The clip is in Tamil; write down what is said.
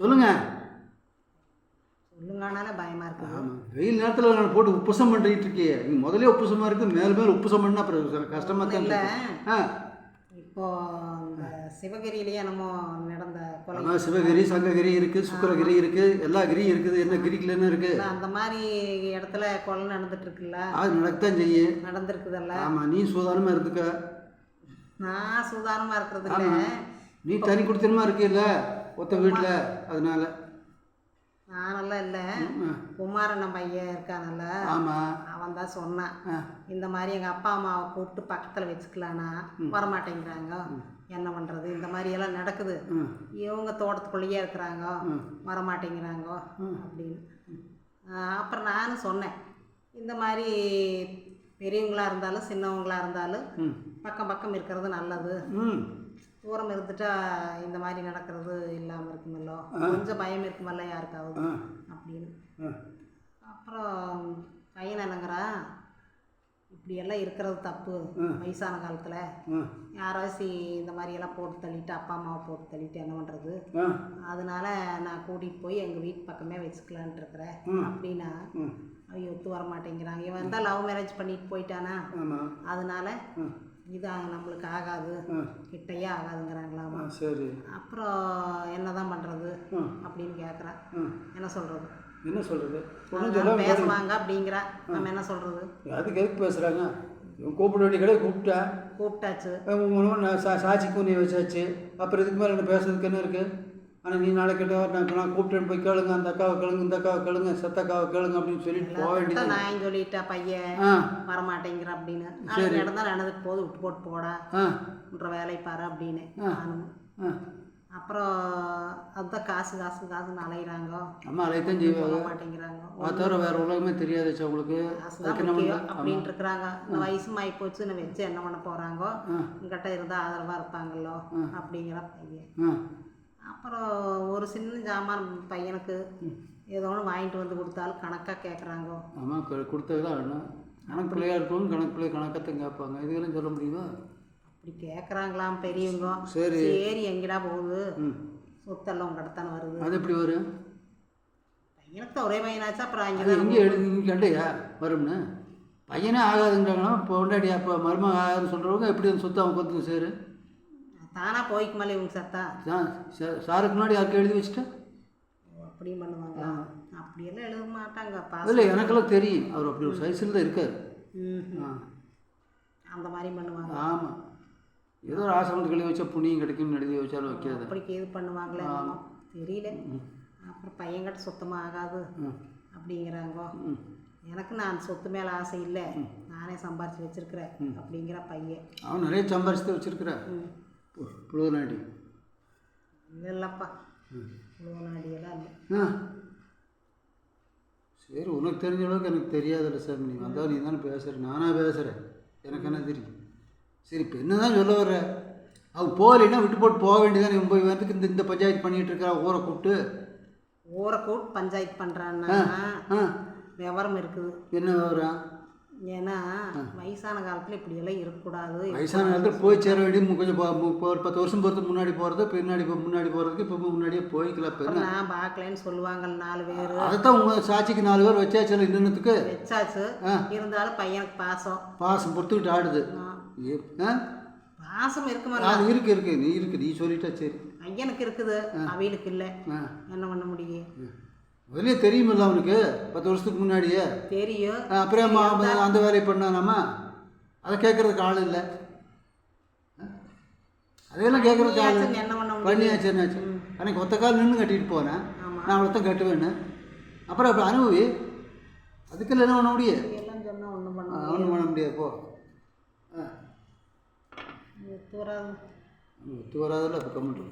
சொல்லுங்கள் சொல்லுங்கனாலே பயமா இருக்குது ஆமாம் வெயில் நேரத்தில் நான் போட்டு உப்புசம் பண்ணிட்டு இருக்கியே. நீங்கள் முதல்ல உப்புசமாக இருக்குது மேலே மேலே உப்புசம் பண்ணால் அப்புறம் கஷ்டமாக தான் இல்லை இருக்கு. ஆ. இப்போ சிவகிரியிலேயே என்னமோ நடந்த கொலை. சிவகிரி சங்ககிரி இருக்குது சுக்கரகிரி இருக்குது எல்லா கிரியும் இருக்குது. என்ன கிரிக்கில் என்ன இருக்குது அந்த மாதிரி இடத்துல கொலை நடந்துட்டு இருக்குல்ல அது நடக்கத்தான் செய்யும் நடந்திருக்குதல்ல. ஆமாம் நீ சூதானமாக இருந்துக்க. நான் சுதாரணமா இருக்கிறது இல்ல. நீ தனி குடித்தனமாக இருக்கில்ல ஒத்த வீட்டில் அதனால. நானெல்லாம் இல்லை. குமாரண்ணன் பையன் இருக்கானல்ல. ஆமாம் அவன் தான் சொன்னான் இந்த மாதிரி எங்கள் அப்பா அம்மாவை கூப்பிட்டு பக்கத்தில் வச்சுக்கலான்னா வரமாட்டேங்கிறாங்க. என்ன பண்ணுறது இந்த மாதிரி எல்லாம் நடக்குது. இவங்க தோட்டத்துக்குள்ளேயே இருக்கிறாங்க. வரமாட்டேங்கிறாங்க அப்படின்னு. அப்புறம் நானும் சொன்னேன். இந்த மாதிரி பெரியவங்களா இருந்தாலும் சின்னவங்களா இருந்தாலும் பக்கம் பக்கம் இருக்கிறது நல்லது. தூரம் இருந்துட்டா இந்த மாதிரி நடக்கிறது இல்லாமல் இருக்குமல்லோ? கொஞ்சம் பயம் இருக்குமல்ல யாருக்காவது? அப்படின்னு. அப்புறம் பையன் என்னங்கிறா? இப்படியெல்லாம் இருக்கிறது தப்பு. வயசான காலத்தில். யாராச்சும் இந்த மாதிரியெல்லாம் போட்டு தள்ளிட்டு அப்பா அம்மாவை போட்டு தள்ளிட்டு என்ன பண்ணுறது அதனால நான் கூட்டிகிட்டு போய் எங்கள் வீட்டு பக்கமே வச்சுக்கலான்ட்டு இருக்கிறேன். அப்படின்னா ஐயோ ஒத்து வர மாட்டேங்கிறாங்க இவன் தான் லவ் மேரேஜ் பண்ணிட்டு போயிட்டானா? அதனால ம் இது நம்மளுக்கு ஆகாது. கிட்டையே ஆகாதுங்கிறாங்களாமா? சரி. அப்புறம் என்ன தான் பண்ணுறது அப்படின்னு கேட்குறான் ம் என்ன சொல்கிறது என்ன சொல்கிறது பேசுவாங்க அப்படிங்கிறா. நம்ம என்ன சொல்கிறது அதுக்கு எதுக்கு பேசுகிறாங்க கூப்பிட வேண்டிய கடை கூப்பிட்டா. கூப்பிட்டாச்சு. உனக்கு நான் சா சாட்சிக்கு நீ வச்சாச்சு. அப்புறம் இதுக்கு மேலே என்ன பேசுறதுக்கு என்ன இருக்குது ஆனால் நீ நாளைக்கு கிட்ட நான் நான் கூப்பிட்டேன்னு போய் கேளுங்க அந்த அக்காவை கேளுங்க இந்த அக்காவை கேளுங்க செத்த அக்காவை கேளுங்க அப்படின்னு சொல்லிட்டு போக வேண்டியது நான் சொல்லிட்டா பையன் வரமாட்டேங்கிற அப்படின்னு. நாளைக்கு நடந்தா நடந்துட்டு போது விட்டு போட்டு போடா. ஆ. உன்ற வேலையை பாரு அப்படின்னு அப்புறம் அதுதான் காசு காசு காசுன்னு அலையிறாங்க. அம்மா அதைத்தான் செய்வாங்க. மாட்டேங்கிறாங்க. அதை தவிர வேறு உலகமே தெரியாதுச்சு அவங்களுக்கு காசு அப்படின்ட்டு இருக்கிறாங்க இந்த வயசு ஆகி போச்சு நான் வச்சு என்ன பண்ண போகிறாங்க உங்ககிட்ட இருந்தால் ஆதரவாக இருப்பாங்களோ அப்படிங்கிற பையன். அப்புறம் ஒரு சின்ன ஜாமான் பையனுக்கு ஏதோ ஒன்று வாங்கிட்டு வந்து கொடுத்தாலும் கணக்காக கேட்குறாங்க ஆமாம் கொடுத்தது தான் வேணும். கணக்கு பிள்ளையாக இருக்கணும் கணக்கு பிள்ளை கணக்கத்தையும் கேட்பாங்க. இதுக்கெல்லாம் சொல்ல முடியுமா? அப்படி கேட்குறாங்களாம் பெரியவங்க. சரி. சரி எங்கடா போகுது? ம். சொத்தெல்லாம் உங்கள்கிட்ட வருது. அது எப்படி வரும்? பையனுக்கு தான் ஒரே பையனாச்சு அப்புறம் அங்கே இங்கே எழுதி இங்கே கண்டையா வரும்னு? பையனே ஆகாதுங்கிறாங்கன்னா இப்போ கொண்டாடி அப்போ மருமக ஆகாதுன்னு சொல்கிறவங்க எப்படி அந்த சொத்து அவங்க கொத்து சேரு? தானாக போய்க்கு மேலே இவங்க சத்தா? சாருக்கு முன்னாடி யாருக்கு எழுதி வச்சுட்டா? அப்படியும் பண்ணுவாங்க அப்படியெல்லாம் எழுத மாட்டாங்க இல்லை எனக்கெல்லாம் தெரியும். அவர் அப்படி ஒரு சைஸில் தான் இருக்கார். அந்த மாதிரி பண்ணுவாங்க. ஆமாம் ஏதோ ஒரு ஆசிரமத்துக்கு எழுதி வச்சா புண்ணியம் கிடைக்கும்னு எழுதி வச்சாலும் வைக்காது. அப்படிக்கு இது பண்ணுவாங்களே. தெரியல. அப்புறம் பையன்கிட்ட சுத்தமாக ஆகாது அப்படிங்கிறாங்க. எனக்கு நான் சொத்து மேலே ஆசை இல்லை. நானே சம்பாரிச்சு வச்சிருக்கிறேன் அப்படிங்கிற பையன். அவன் நிறைய சம்பாரிச்சு வச்சிருக்கிறா ம் புழுவநாடி. இல்லை இல்லைப்பா இவ்வளோ நாடியெல்லாம் இல்லை. ஆ. சரி உனக்கு தெரிஞ்ச அளவுக்கு எனக்கு தெரியாதுல்ல சார் நீ வந்தால் நீ தானே பேசுகிற நானாக பேசுகிறேன் எனக்கு என்ன தெரியும்? சரி இப்போ என்ன தான் சொல்ல வர்ற? அவன் போகலைன்னா விட்டு போட்டு போக வேண்டியதானே ஒன்பது பேருக்கு இந்த இந்த பஞ்சாயத்து பண்ணிகிட்டு இருக்கிறா ஊரை கூப்பிட்டு. ஊரை கூட்டு பஞ்சாயத்து பண்ணுறான்னா விவரம் இருக்குது. என்ன விவரம்? ஏன்னா வயசான காலத்தில் இப்படியெல்லாம் இருக்கக்கூடாது. வயசான காலத்தில் போய் சேர வேண்டிய கொஞ்சம் ஒரு பத்து வருஷம் பொறுத்து முன்னாடி போகிறது பின்னாடி முன்னாடி போகிறதுக்கு இப்போ முன்னாடியே போய்க்கலாம் நான் பார்க்கலன்னு சொல்லுவாங்க நாலு பேர். அதைத்தான் உங்கள் சாட்சிக்கு நாலு பேர் வச்சாச்சு இன்னத்துக்கு வச்சாச்சு. இருந்தாலும் பையனுக்கு பாசம். பாசம் பொறுத்துக்கிட்டு ஆடுது. பாசம் இருக்குமா அது இருக்கு இருக்கு. நீ இருக்கு. நீ சொல்லிட்டா சரி. ஐயனுக்கு இருக்குது. அவியலுக்கு இல்லை. என்ன பண்ண முடியும்? முதலே தெரியுமில்ல அவனுக்கு. பத்து வருஷத்துக்கு முன்னாடியே. தெரியும். அப்புறம் அந்த வேலையை பண்ணானாமா? அதை கேட்கறதுக்கு ஆள் இல்லை. ஆ? அதையெல்லாம் கேட்கறதுக்கு ஆள் பண்ணியாச்சு என்னாச்சு? அன்னைக்கு ஒத்த கால் நின்று கட்டிட்டு போனேன். நான் அவ்வளோத்தான் கட்டுவேன்னு. அப்புறம் அப்போ அனுபவி அதுக்கெல்லாம் என்ன பண்ண முடியும் ஒன்றும் பண்ண முடியாது போ. முடியாது தூராது ஒத்து வராதில்ல அப்போ கம்மிட்டு